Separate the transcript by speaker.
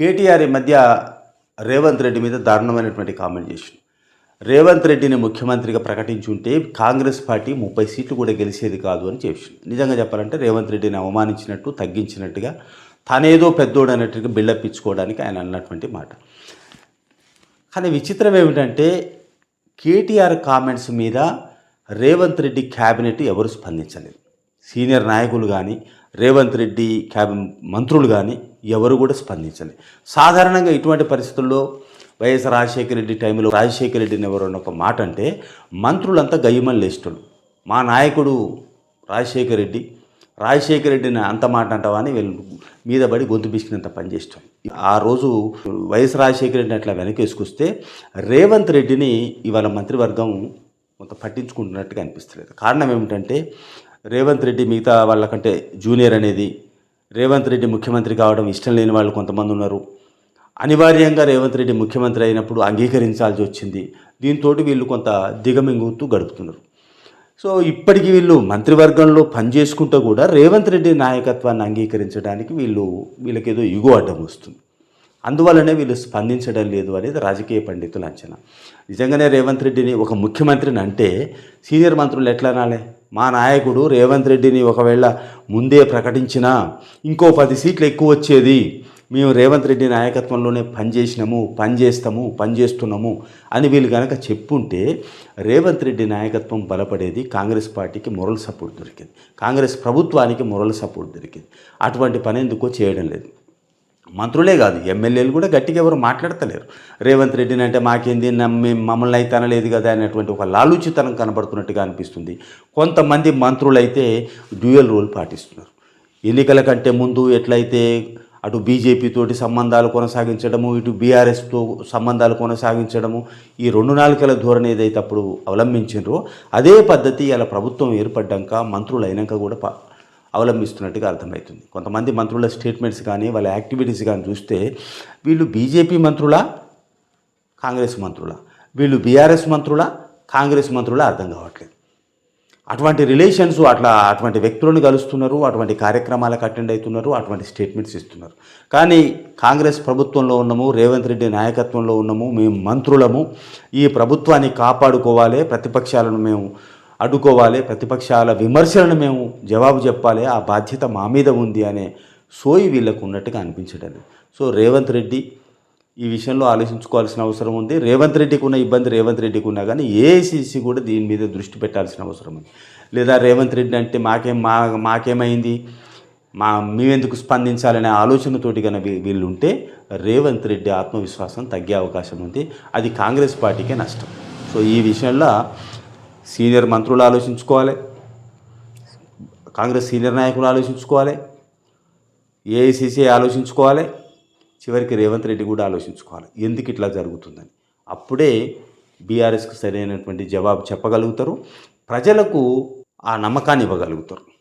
Speaker 1: కేటీఆర్ ఈ మధ్య రేవంత్ రెడ్డి మీద దారుణమైనటువంటి కామెంట్ చేసింది రేవంత్ రెడ్డిని ముఖ్యమంత్రిగా ప్రకటించుంటే కాంగ్రెస్ పార్టీ ముప్పై సీట్లు కూడా గెలిచేది కాదు అని చెప్పింది నిజంగా చెప్పాలంటే రేవంత్ రెడ్డిని అవమానించినట్టు తగ్గించినట్టుగా తనేదో పెద్దోడు అన్నట్టుగా బిల్డప్ ఇచ్చుకోవడానికి ఆయన అన్నటువంటి మాట. కానీ విచిత్రం ఏమిటంటే కేటీఆర్ కామెంట్స్ మీద రేవంత్ రెడ్డి క్యాబినెట్ ఎవరు స్పందించలేదు. సీనియర్ నాయకులు కానీ రేవంత్ రెడ్డి క్యాబిన్ మంత్రులు కానీ ఎవరు కూడా స్పందించలే. సాధారణంగా ఇటువంటి పరిస్థితుల్లో వైఎస్ రాజశేఖర రెడ్డి టైంలో రాజశేఖర రెడ్డిని ఎవరు అన్న ఒక మాట అంటే మంత్రులంతా గయ్యమని లేస్తున్నారు మా నాయకుడు రాజశేఖర రెడ్డి రాజశేఖర రెడ్డిని అంత మాట అంటావా అని వీళ్ళు మీద పడి గొంతు పిసికినంత పనిచేస్తాం ఆ రోజు వైఎస్ రాజశేఖర రెడ్డిని అట్లా వెనకేసుకొస్తే రేవంత్ రెడ్డిని ఇవాళ మంత్రివర్గం కొంత పట్టించుకుంటున్నట్టుగా అనిపిస్తలేదు. కారణం ఏమిటంటే రేవంత్ రెడ్డి మిగతా వాళ్ళకంటే జూనియర్ అనేది రేవంత్ రెడ్డి ముఖ్యమంత్రి కావడం ఇష్టం లేని వాళ్ళు కొంతమంది ఉన్నారు. అనివార్యంగా రేవంత్ రెడ్డి ముఖ్యమంత్రి అయినప్పుడు అంగీకరించాల్సి వచ్చింది. దీంతో వీళ్ళు కొంత దిగమింగుతూ గడుపుతున్నారు. సో ఇప్పటికీ వీళ్ళు మంత్రివర్గంలో పనిచేసుకుంటూ కూడా రేవంత్ రెడ్డి నాయకత్వాన్ని అంగీకరించడానికి వీళ్ళు వీళ్ళకేదో ఇగో అడ్డం వస్తుంది. అందువల్లనే వీళ్ళు స్పందించడం లేదు అనేది రాజకీయ పండితుల అంచనా. నిజంగానే రేవంత్ రెడ్డిని ఒక ముఖ్యమంత్రిని అంటే సీనియర్ మంత్రులు ఎట్లా అనాలి? మా నాయకుడు రేవంత్ రెడ్డిని ఒకవేళ ముందే ప్రకటించినా ఇంకో పది సీట్లు ఎక్కువ వచ్చేది. మేము రేవంత్ రెడ్డి నాయకత్వంలోనే పనిచేసినాము పనిచేస్తాము పనిచేస్తున్నాము అని వీళ్ళు కనుక చెప్పుంటే రేవంత్ రెడ్డి నాయకత్వం బలపడేది కాంగ్రెస్ పార్టీకి మొరల్ సపోర్ట్ దొరికింది. కాంగ్రెస్ ప్రభుత్వానికి మొరల్ సపోర్ట్ దొరికింది. అటువంటి పని ఎందుకో చేయడం లేదు. మంత్రులే కాదు ఎమ్మెల్యేలు కూడా గట్టిగా ఎవరు మాట్లాడతలేరు. రేవంత్ రెడ్డిని అంటే మాకేంది నమ్మి మమ్మల్ని అయితే అనలేదు కదా అనేటువంటి ఒక లాలూచితనం కనబడుతున్నట్టుగా అనిపిస్తుంది. కొంతమంది మంత్రులు అయితే డ్యూయల్ రోల్ పాటిస్తున్నారు. ఎన్నికల కంటే ముందు ఎట్లయితే అటు బీజేపీతోటి సంబంధాలు కొనసాగించడము ఇటు బీఆర్ఎస్తో సంబంధాలు కొనసాగించడము ఈ రెండు నాలుకల ధోరణి ఏదైతే అప్పుడు అవలంబించారో అదే పద్ధతి ఇలా ప్రభుత్వం ఏర్పడ్డాక మంత్రులు అయినాక కూడా అవలంబిస్తున్నట్టుగా అర్థమవుతుంది. కొంతమంది మంత్రుల స్టేట్మెంట్స్ కానీ వాళ్ళ యాక్టివిటీస్ కానీ చూస్తే వీళ్ళు బీజేపీ మంత్రుల కాంగ్రెస్ మంత్రుల? వీళ్ళు బీఆర్ఎస్ మంత్రుల కాంగ్రెస్ మంత్రుల అర్థం కావట్లేదు. అటువంటి రిలేషన్స్ అట్లా అటువంటి వ్యక్తులను కలుస్తున్నారు అటువంటి కార్యక్రమాలకు అటెండ్ అవుతున్నారు అటువంటి స్టేట్మెంట్స్ ఇస్తున్నారు. కానీ కాంగ్రెస్ ప్రభుత్వంలో ఉన్నాము రేవంత్ రెడ్డి నాయకత్వంలో ఉన్నాము మేము మంత్రులము. ఈ ప్రభుత్వాన్ని కాపాడుకోవాలి ప్రతిపక్షాలను మేము అడ్డుకోవాలి. ప్రతిపక్షాల విమర్శలను మేము జవాబు చెప్పాలి. ఆ బాధ్యత మా మీద ఉంది అనే సోయి వీళ్ళకు ఉన్నట్టుగా అనిపించడం సో రేవంత్ రెడ్డి ఈ విషయంలో ఆలోచించుకోవాల్సిన అవసరం ఉంది. రేవంత్ రెడ్డికి ఉన్న ఇబ్బంది రేవంత్ రెడ్డికి ఉన్నా కానీ ఏఐసిసి కూడా దీని మీద దృష్టి పెట్టాల్సిన అవసరం ఉంది. లేదా రేవంత్ రెడ్డి అంటే మాకేం మా మాకేమైంది? మా మేమెందుకు స్పందించాలనే ఆలోచనతోటి కనుక వీ- వీళ్ళు ఉంటే రేవంత్ రెడ్డి ఆత్మవిశ్వాసం తగ్గే అవకాశం ఉంది. అది కాంగ్రెస్ పార్టీకే నష్టం. సో ఈ విషయంలో సీనియర్ మంత్రులు ఆలోచించుకోవాలి. కాంగ్రెస్ సీనియర్ నాయకులు ఆలోచించుకోవాలి. ఏఐసిసి ఆలోచించుకోవాలి. చివరికి రేవంత్ రెడ్డి కూడా ఆలోచించుకోవాలి. ఎందుకు ఇట్లా జరుగుతుందని. అప్పుడే బీఆర్ఎస్కి సరైనటువంటి జవాబు చెప్పగలుగుతారు. ప్రజలకు ఆ నమ్మకాన్ని ఇవ్వగలుగుతారు.